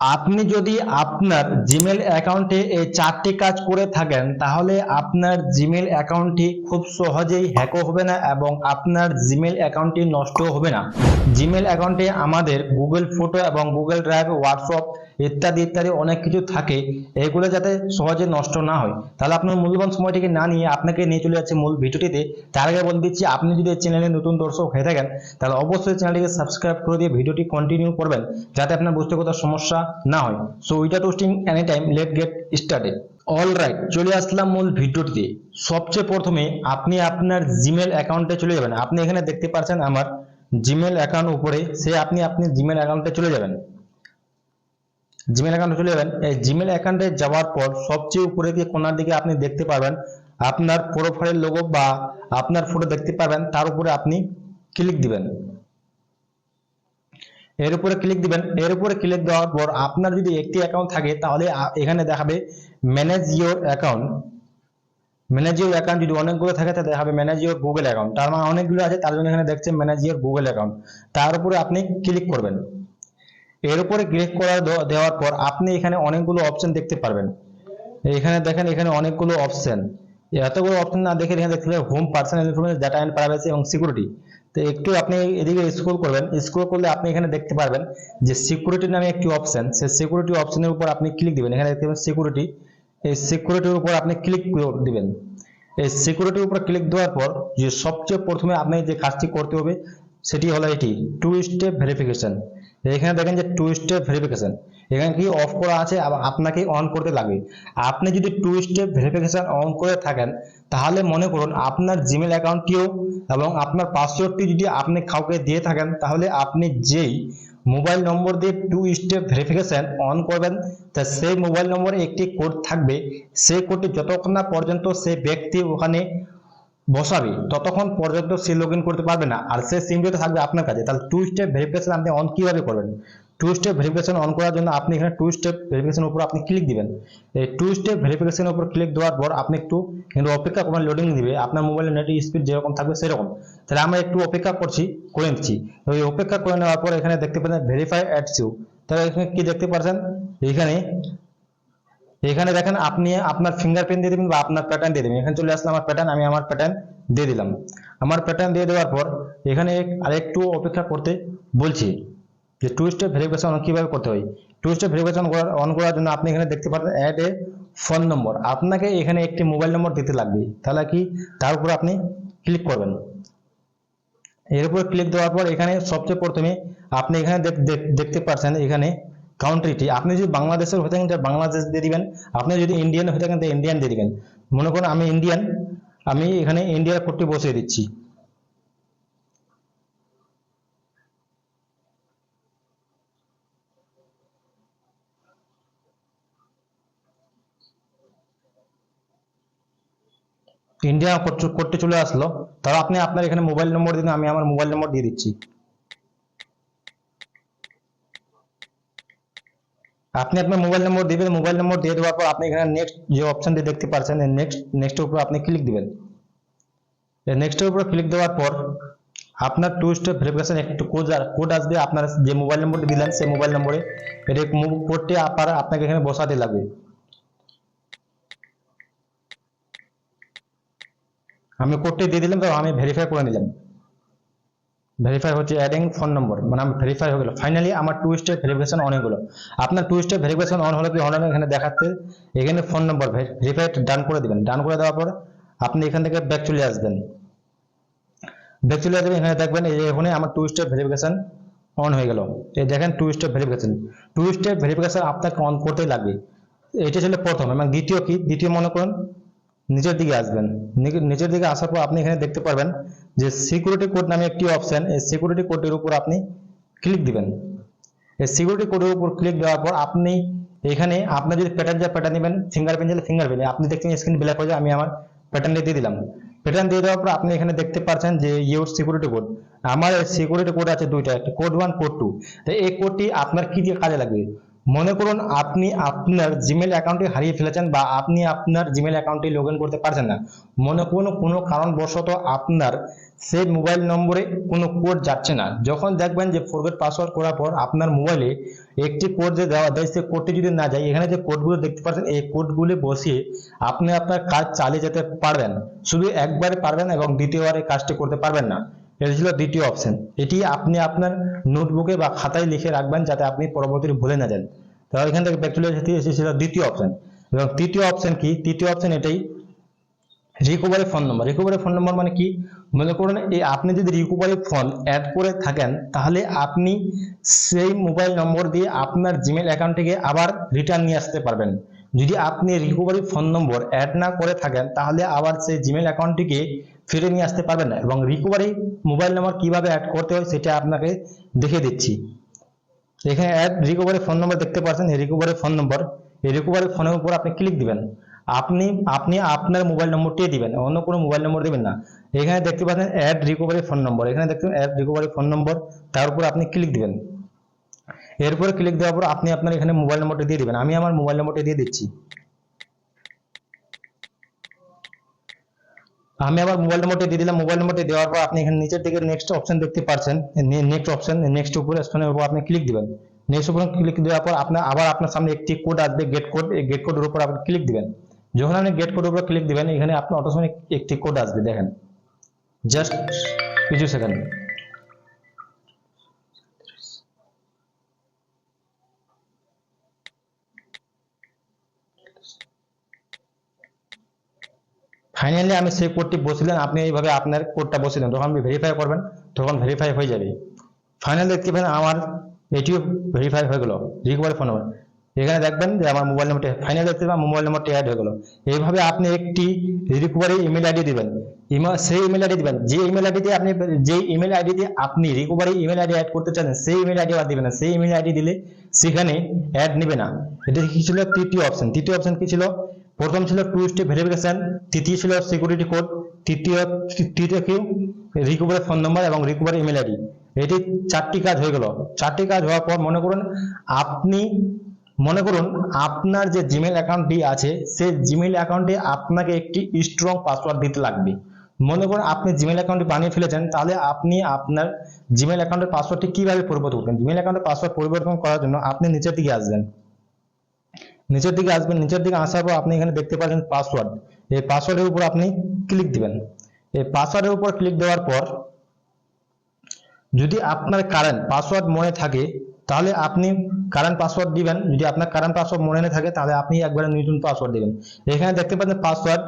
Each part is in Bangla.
আপনি যদি আপনার জিমেল অ্যাকাউন্টে এই চারটি কাজ করে থাকেন, তাহলে আপনার জিমেল অ্যাকাউন্টটি খুব সহজেই হ্যাকও হবে না এবং আপনার জিমেল অ্যাকাউন্টটি নষ্ট হবে না। জিমেল অ্যাকাউন্টে আমাদের গুগল ফটো এবং গুগল ড্রাইভ, হোয়াটসঅ্যাপ ইত্যাদি ইত্যাদি অনেক কিছু থাকে, এগুলো যাতে সহজে নষ্ট না হয়। তাহলে আপনার মূল্যবান সময়টিকে না নিয়ে আপনাকে নিয়ে চলে যাচ্ছে মূল ভিডিওটিতে। তার আগে বলে দিচ্ছি, আপনি যদি এই চ্যানেলে নতুন দর্শক হয়ে থাকেন, তাহলে অবশ্যই চ্যানেলটিকে সাবস্ক্রাইব করে দিয়ে ভিডিওটি কন্টিনিউ করবেন, যাতে আপনার বুঝতে কোথাও সমস্যা না হয়। So without wasting any time let get started all right চলে আসলাম মূল ভিডিওটিতে। সবচেয়ে প্রথমে আপনি আপনার জিমেল অ্যাকাউন্টে চলে যাবেন। আপনি এখানে দেখতে পাচ্ছেন আমার জিমেল অ্যাকাউন্ট উপরে, সে আপনি আপনি জিমেল অ্যাকাউন্টে চলে যাবেন। জিমেল অ্যাকাউন্টে চলে যাবেন এই জিমেল অ্যাকাউন্টে যাওয়ার পর সবচেয়ে উপরে দিয়ে কোনার দিকে আপনি দেখতে পাবেন আপনার প্রোফাইল লোগো বা আপনার ফটো দেখতে পাবেন তার উপরে আপনি ক্লিক দিবেন। এর উপরে ক্লিক দিবেন। এর উপরে ক্লিক দেওয়ার পর আপনার যদি একটি অ্যাকাউন্ট থাকে, তাহলে এখানে দেখাবে manage your account manage your account যদি অনেকগুলো থাকে, তাহলে দেখাবে ম্যানেজ ইওর গুগল অ্যাকাউন্ট তার মানে অনেকগুলো আছে, তার জন্য এখানে দেখছে ম্যানেজ ইওর গুগল অ্যাকাউন্ট তার উপরে আপনি ক্লিক করবেন। এর উপরে ক্লিক করার দ- দেওয়ার পর আপনি এখানে অনেকগুলো অপশন দেখতে পারবেন। এখানে দেখেন, এখানে অনেকগুলো অপশন এতগুলো অপশন না দেখে এখানে দেখতে home personal information data and privacy এবং সিকিউরিটি তো একটু আপনি এদিকে স্ক্রল করবেন স্ক্রল করলে আপনি এখানে দেখতে পারবেন যে সিকিউরিটি নামে একটি অপশন সেই সিকিউরিটি অপশনের উপর আপনি ক্লিক দিবেন। এখানে দেখতে পাবেন সিকিউরিটি এই সিকিউরিটির উপর আপনি ক্লিক দিবেন। এই সিকিউরিটির উপর ক্লিক দেওয়ার পর যে সবচেয়ে প্রথমে আপনি যে কাজটি করতে হবে, সেটি হলো এটি। টু স্টেপ ভেরিফিকেশন এখানে দেখেন যে টু স্টেপ ভেরিফিকেশন এখানে কি অফ করা আছে আবার আপনাকে অন করতে লাগবে। আপনি যদি টু স্টেপ ভেরিফিকেশন অন করে থাকেন, তাহলে মনে করুন আপনার জিমেল অ্যাকাউন্টটিও এবং আপনার পাসওয়ার্ডটি যদি আপনি কাউকে দিয়ে থাকেন, তাহলে আপনি যেই মোবাইল নম্বর দিয়ে টু স্টেপ ভেরিফিকেশন অন করবেন, তা সেই মোবাইল নম্বরে একটি কোড থাকবে। সেই কোডটি যতক্ষণ না পর্যন্ত সেই ব্যক্তি ওখানে বসাবে। ততক্ষণ পর্যন্ত সে লগ ইন করতে পারবে না। আর সে সিম যদি থাকবে আপনার কাছে। তাহলে টু স্টেপ ভেরিফিকেশন আপনি অন কীভাবে করবেন? টু স্টেপ ভেরিফিকেশন অন করার জন্য আপনি এখানে টু স্টেপ ভেরিফিকেশন উপর আপনি ক্লিক দিবেন। এই টু স্টেপ ভেরিফিকেশনের উপর ক্লিক দেওয়ার পর আপনি একটু কিন্তু অপেক্ষা করবেন লোডিং দিবে। আপনার মোবাইলের নেট স্পিড যেরকম থাকবে সেরকম। তাহলে আমরা একটু অপেক্ষা করছি, করে নিচ্ছি। ওই অপেক্ষা করে নেওয়ার পর এখানে দেখতে পাচ্ছেন ভেরিফাই অ্যাডস ইউ তাহলে এখানে কি দেখতে পাচ্ছেন? এখানে এখানে দেখেন আপনি আপনার ফিঙ্গারপ্রিন্ট দিয়ে দিবেন বা আপনার প্যাটার্ন দিয়ে দিবেন। এখানে চলে আসলে আমার প্যাটার্ন আমি আমার প্যাটার্ন দিয়ে দিলাম। আমার প্যাটার্ন দিয়ে দেওয়ার পর এখানে আরেকটু অপেক্ষা করতে বলছি যে টু স্টেপ ভেরিফিকেশন কীভাবে করতে হয়। টু স্টেপ ভেরিফিকেশন অন করার জন্য আপনি এখানে দেখতে পাচ্ছেন অ্যাড এ ফোন নম্বর আপনাকে এখানে একটি মোবাইল নম্বর দিতে লাগবে। তাহলে কি? তার উপর আপনি ক্লিক করবেন। এর উপর ক্লিক দেওয়ার পর এখানে সবচেয়ে প্রথমে আপনি এখানে দেখ- দেখ- দেখতে পাচ্ছেন এখানে কাউন্ট্রিটি আপনি যদি বাংলাদেশের হয়ে থাকেন বাংলাদেশ দিয়ে দিবেন। আপনি যদি ইন্ডিয়ান হয়ে থাকেন ইন্ডিয়ান দিয়ে দিবেন। মনে করুন আমি ইন্ডিয়ান আমি এখানে ইন্ডিয়ার কোডটি বসিয়ে দিচ্ছি। ইন্ডিয়া কোডটি চলে আসলো। তাহলে আপনি আপনার এখানে মোবাইল নম্বর দিন, আমি আমার মোবাইল নম্বর দিয়ে দিচ্ছি। আপনি আপনার মোবাইল নম্বর দিবেন মোবাইল নম্বর দিয়ে দেওয়ার পর আপনি এখানে নেক্সট যে অপশনটি দেখতে পাচ্ছেন নেক্সট নেক্সটের উপর আপনি ক্লিক দিবেন। নেক্সটের উপর ক্লিক দেওয়ার পর আপনার টু স্টেপ ভেরিফিকেশন একটু কোড কোড আসবে, আপনার যে মোবাইল নম্বরটি দিলেন, সেই মোবাইল নম্বরে কোডটি আপনার, আপনাকে এখানে বসাতে লাগবে। আমি কোডটি দিয়ে দিলাম, তো আমি ভেরিফাই করে নিলাম। ভেরিফাই হচ্ছে অ্যাডিং ফোন নম্বর মানে ভেরিফাই হয়ে গেল। ফাইনালি আমার টু স্টেপ ভেরিফিকেশন অন হয়ে গেলো। আপনার টু স্টেপ ভেরিফিকেশন অন হলে কি হবে এখানে দেখাচ্ছে? এখানে ফোন নম্বর ভেরিফাই ডান করে দিবেন। ডান করে দেওয়ার পর আপনি এখান থেকে ব্যাক চলে আসবেন। ব্যাক চলে আসবেন, এখানে দেখবেন এই এখানে আমার টু স্টেপ ভেরিফিকেশন অন হয়ে গেল। এই দেখেন two step verification two step verification আপনাকে অন করতেই লাগবে। এটা ছিল প্রথম এবং দ্বিতীয় কি? দ্বিতীয় মনে করুন। নিচের দিকে আসবেন। নিচের দিকে আসার পর আপনি এখানে দেখতে পারবেন যে সিকিউরিটি কোড নামে একটি অপশন এই সিকিউরিটি কোডের উপর আপনি ক্লিক দিবেন। এই সিকিউরিটি কোডের উপর ক্লিক দেওয়ার পর আপনি এখানে আপনার যদি প্যাটার্ন যা প্যাটার্ন নেবেন ফিঙ্গারপ্রিন্ট দিলে ফিঙ্গারপ্রিন্ট আপনি দেখছেন স্ক্রিন ব্ল্যাক হয়ে যায়, আমি আমার প্যাটার্ন দিয়ে দিলাম। প্যাটার্ন দিয়ে দেওয়ার পর আপনি এখানে দেখতে পাচ্ছেন যে ইউর সিকিউরিটি কোড আমার সিকিউরিটি কোড আছে দুইটা কোড ওয়ান কোড টু তো এই কোডটি আপনার কি দিয়ে কাজে লাগবে? মনে করুন আপনি আপনার জিমেল অ্যাকাউন্টটি হারিয়ে ফেলেছেন বা আপনি আপনার জিমেল অ্যাকাউন্টটি লগ করতে পারছেন না। মনে করুন কোনো কারণবশত আপনার সেই মোবাইল নম্বরে কোনো কোড যাচ্ছে না। যখন দেখবেন যে ফরগেট পাসওয়ার্ড করার পর আপনার মোবাইলে একটি কোড যে দেওয়া দেয় সেই কোডটি যদি না যায়, এখানে যে কোডগুলো দেখতে পাচ্ছেন, এই কোডগুলি বসিয়ে আপনি আপনার কাজ চালিয়ে যেতে পারবেন। শুধু একবারে পারবেন এবং দ্বিতীয়বার কাজটি করতে পারবেন না। এটা ছিল দ্বিতীয় অপশন এটি আপনি আপনার নোটবুকে বা খাতায় লিখে রাখবেন যাতে আপনি পরবর্তীতে ভুলে না যান। তাহলে এখান থেকে ব্যাক চলে এসেছিল দ্বিতীয় অপশন এবং তৃতীয় অপশন কি? তৃতীয় অপশন এটাই recovery phone number recovery phone number মানে কি? মনে করুন, এই আপনি যদি রিকভারি ফোন অ্যাড করে থাকেন, তাহলে আপনি সেই মোবাইল নম্বর দিয়ে আপনার জিমেল অ্যাকাউন্টটিকে আবার রিটার্ন নিয়ে আসতে পারবেন। যদি আপনি রিকভারি ফোন নম্বর অ্যাড না করে থাকেন, তাহলে আবার সেই জিমেল অ্যাকাউন্টটিকে ফিরে নিয়ে আসতে পারবেন না এবং রিকভারি মোবাইল নম্বর কীভাবে অ্যাড করতে হয় সেটা আপনাকে দেখিয়ে দিচ্ছি। এখানে অ্যাড রিকভারি ফোন নম্বর দেখতে পাচ্ছেন, এই রিকভারি ফোন নম্বর এই রিকভারি ফোনের উপর আপনি ক্লিক দিবেন। আপনি আপনি আপনার মোবাইল নম্বরটি দিবেন, অন্য কোনো মোবাইল নম্বর দিবেন না। এখানে দেখতে পাচ্ছেন অ্যাড রিকভারি ফোন নম্বর এখানে দেখতে অ্যাড রিকভারি ফোন নম্বর তার উপর আপনি ক্লিক দিবেন। এরপরে ক্লিক দেওয়ার পর আপনি আপনার এখানে মোবাইল নম্বরটি দিয়ে দিবেন। আমি আমার মোবাইল নম্বরটি দিয়ে দিচ্ছি। আমি আবার মোবাইল নম্বরটি দিয়ে দিলাম। মোবাইল নম্বরটি দেওয়ার পর আপনি এখানে নিচের দিকে নেক্সট অপশন দেখতে পাচ্ছেন নেক্সট অপশন নেক্সট উপরে স্ক্রিনের উপর আপনি ক্লিক দিবেন। নেক্সট উপরে ক্লিক দেওয়ার পর আপনার আবার আপনার সামনে একটি কোড আসবে গেট কোড এই গেট কোডের উপর আপনি ক্লিক দিবেন। যখন আপনি গেট কোডের উপর ক্লিক দিবেন, এখানে আপনার অটোমেটিক একটি কোড আসবে, দেখেন। জাস্ট কিছু সেকেন্ড ফাইনালি আমি সেই কোডটি বসিলেন, আপনি এইভাবে আপনার কোডটা বসিলেন। যখন আপনি ভেরিফাই করবেন, তখন ভেরিফাই হয়ে যাবে। ফাইনাল দেখতে পাবেন আমার এটিও ভেরিফাই হয়ে গেল রিকভারি ফোন এখানে দেখবেন যে আমার মোবাইল নম্বরটি ফাইনাল দেখতে পাবেন মোবাইল নম্বরটি অ্যাড হয়ে গেল। এইভাবে আপনি একটি রিকভারি ইমেল আইডি দিবেন। সেই ইমেল আইডি দিবেন। যে ইমেল আইডি দিয়ে আপনি, যে ইমেল আইডি দিয়ে আপনি রিকভারি ইমেল আইডি অ্যাড করতে চান সেই ইমেল আইডি আর দিবেন না। সেই ইমেল আইডি দিলে সেখানে অ্যাড নেবে না। এটা কি ছিল তৃতীয় অপশন তৃতীয় অপশন কি ছিল? প্রথম ছিল টু স্টেপ ভেরিফিকেশন তৃতীয় ছিল সিকিউরিটি কোড তৃতীয় তৃতীয় কি? রিকভারি ফোন নম্বর এবং রিকভারি ইমেল আইডি এটি চারটি কাজ হয়ে গেল। চারটি কাজ হওয়ার পর মনে করুন, আপনি, মনে করুন আপনার যে জিমেল অ্যাকাউন্টটি আছে, সেই জিমেল অ্যাকাউন্টে আপনাকে একটি স্ট্রং পাসওয়ার্ড দিতে লাগবে। মনে করুন আপনি জিমেল অ্যাকাউন্টটি বানিয়ে ফেলেছেন, তাহলে আপনি আপনার জিমেল অ্যাকাউন্টের পাসওয়ার্ডটি কীভাবে পরিবর্তন করবেন? জিমেল অ্যাকাউন্টের পাসওয়ার্ড পরিবর্তন করার জন্য আপনি নিচের দিকে আসবেন। নিচের দিকে আসবেন, নিচের দিকে আসার পর আপনি এখানে দেখতে পাচ্ছেন পাসওয়ার্ড এই পাসওয়ার্ডের উপর আপনি ক্লিক দিবেন। এই পাসওয়ার্ডের উপর ক্লিক দেওয়ার পর যদি আপনার কারেন্ট পাসওয়ার্ড মনে থাকে, তাহলে আপনি কারেন্ট পাসওয়ার্ড দিবেন। যদি আপনার কারেন্ট পাসওয়ার্ড মনে না থাকে, তাহলে আপনি একবারে নতুন পাসওয়ার্ড দিবেন। এখানে দেখতে পাচ্ছেন পাসওয়ার্ড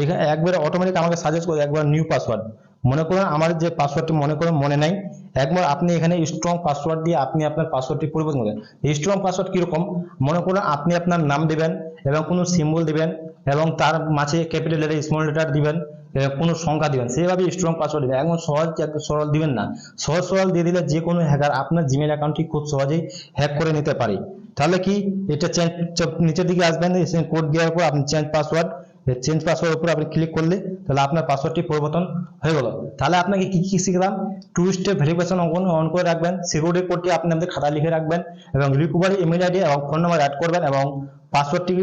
এখানে একবারে অটোমেটিক আমাকে সাজেস্ট করে একবার নিউ পাসওয়ার্ড মনে করুন আমার যে পাসওয়ার্ডটি মনে করুন, মনে নাই। একবার আপনি এখানে স্ট্রং পাসওয়ার্ড দিয়ে আপনি আপনার পাসওয়ার্ডটি পরিবর্তন করবেন। স্ট্রং পাসওয়ার্ড কীরকম? মনে করুন আপনি আপনার নাম দিবেন এবং কোনো সিম্বল দিবেন এবং তার মাঝে ক্যাপিটাল লেটার স্মল লেটার দিবেন কোনো সংখ্যা দিবেন। সেইভাবে স্ট্রং পাসওয়ার্ড দিবেন। একদম সহজ সরল দিবেন না। সহজ সরল দিয়ে দিলে যে কোনো হ্যাকার আপনার জিমেল অ্যাকাউন্টটি খুব সহজেই হ্যাক করে নিতে পারে। তাহলে কি? এটা চেঞ্জ নিচের দিকে আসবেন কোড দেওয়ার পর আপনি চেঞ্জ পাসওয়ার্ড চেঞ্জ পাসওয়ার্ড উপর আপনি ক্লিক করলে তাহলে আপনার পাসওয়ার্ডটি পরিবর্তন হয়ে গেল। তাহলে আপনাকে কি কি শিখলাম? টু স্টেপ ভেরিফিকেশন অন করে রাখবেন সিকিউরিটি কোডটি আপনি আপনাদের খাতা লিখে রাখবেন এবং রিকভারি ইমেল আইডি এবং ফোন নাম্বার অ্যাড করবেন এবং পাসওয়ার্ডটি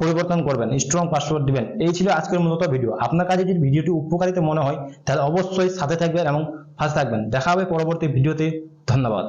পরিবর্তন করবেন স্ট্রং পাসওয়ার্ড দিবেন। এই ছিল আজকের মূলত ভিডিও আপনার কাছে যদি ভিডিওটি উপকারিতা মনে হয়, তাহলে অবশ্যই সাথে থাকবেন এবং পাশে থাকবেন। দেখা হবে পরবর্তী ভিডিওতে ধন্যবাদ।